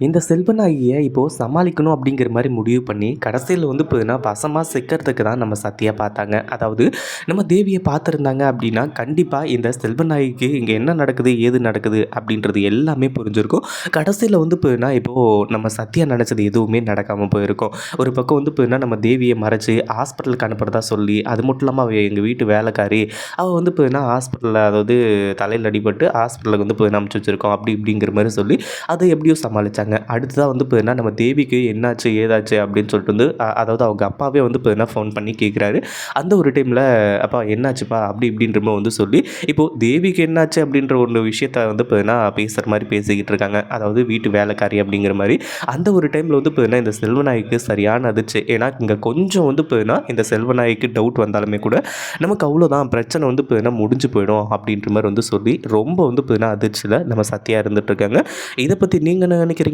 இந்த செல்வநாயகியை இப்போது சமாளிக்கணும் அப்படிங்கிற மாதிரி முடிவு பண்ணி கடைசியில் வந்து பார்த்தீங்கன்னா வசமாக சிக்கிறதுக்கு தான் நம்ம சத்தியாக பார்த்தாங்க. அதாவது நம்ம தேவியை பார்த்துருந்தாங்க அப்படின்னா கண்டிப்பாக இந்த செல்வநாயகிக்கு இங்கே என்ன நடக்குது ஏது நடக்குது அப்படின்றது எல்லாமே புரிஞ்சிருக்கும். கடைசியில் வந்து பார்த்தீங்கன்னா இப்போது நம்ம சத்தியாக நினச்சது எதுவுமே நடக்காமல் போயிருக்கும். ஒரு பக்கம் வந்து பார்த்தீங்கன்னா நம்ம தேவியை மறைச்சி ஹாஸ்பிட்டலுக்கு அனுப்புறதா சொல்லி அது மட்டும் இல்லாமல் அவள் எங்கள் வீட்டு வேலைக்காரி அவள் வந்து பார்த்தீங்கன்னா ஹாஸ்பிட்டலில் அதாவது தலையில் அடிபட்டு ஹாஸ்பிட்டலுக்கு வந்து போய் அனுப்பிச்சி வச்சுருக்கோம் அப்படி இப்படிங்கிற மாதிரி சொல்லி அதை எப்படியோ சமாளித்தாங்க அடுத்ததாக வந்து பார்த்தீங்கன்னா நம்ம தேவிக்கு என்னாச்சு ஏதாச்சு அப்படின்னு சொல்லிட்டு வந்து அதாவது அவங்க அப்பாவே வந்து பார்த்தீங்கன்னா ஃபோன் பண்ணி கேட்குறாரு அந்த ஒரு டைமில் அப்பா என்னாச்சுப்பா? அப்படி இப்படின்ற மாதிரி வந்து சொல்லி இப்போது தேவிக்கு என்னாச்சு அப்படின்ற ஒரு விஷயத்த வந்து பார்த்தீங்கன்னா பேசுகிற மாதிரி பேசிக்கிட்டு இருக்காங்க. அதாவது வீட்டு வேலைக்காரி அப்படிங்கிற மாதிரி. அந்த ஒரு டைமில் வந்து பார்த்தீங்கன்னா இந்த செல்வநாய்க்கு சரியான அதிர்ச்சி. ஏன்னா இங்கே கொஞ்சம் வந்து பார்த்தீங்கன்னா இந்த செல்வநாய்க்கு டவுட் வந்தாலுமே கூட நமக்கு அவ்வளோதான் பிரச்சனை வந்து பார்த்தீங்கன்னா முடிஞ்சு போயிடும். அப்படின்ற மாதிரி வந்து சொல்லி ரொம்ப வந்து பார்த்தீங்கன்னா அதிர்ச்சியில் நம்ம சத்தியாக இருந்துகிட்ருக்காங்க இதை பற்றி நீங்கள் என்ன நினைக்கிறீங்க?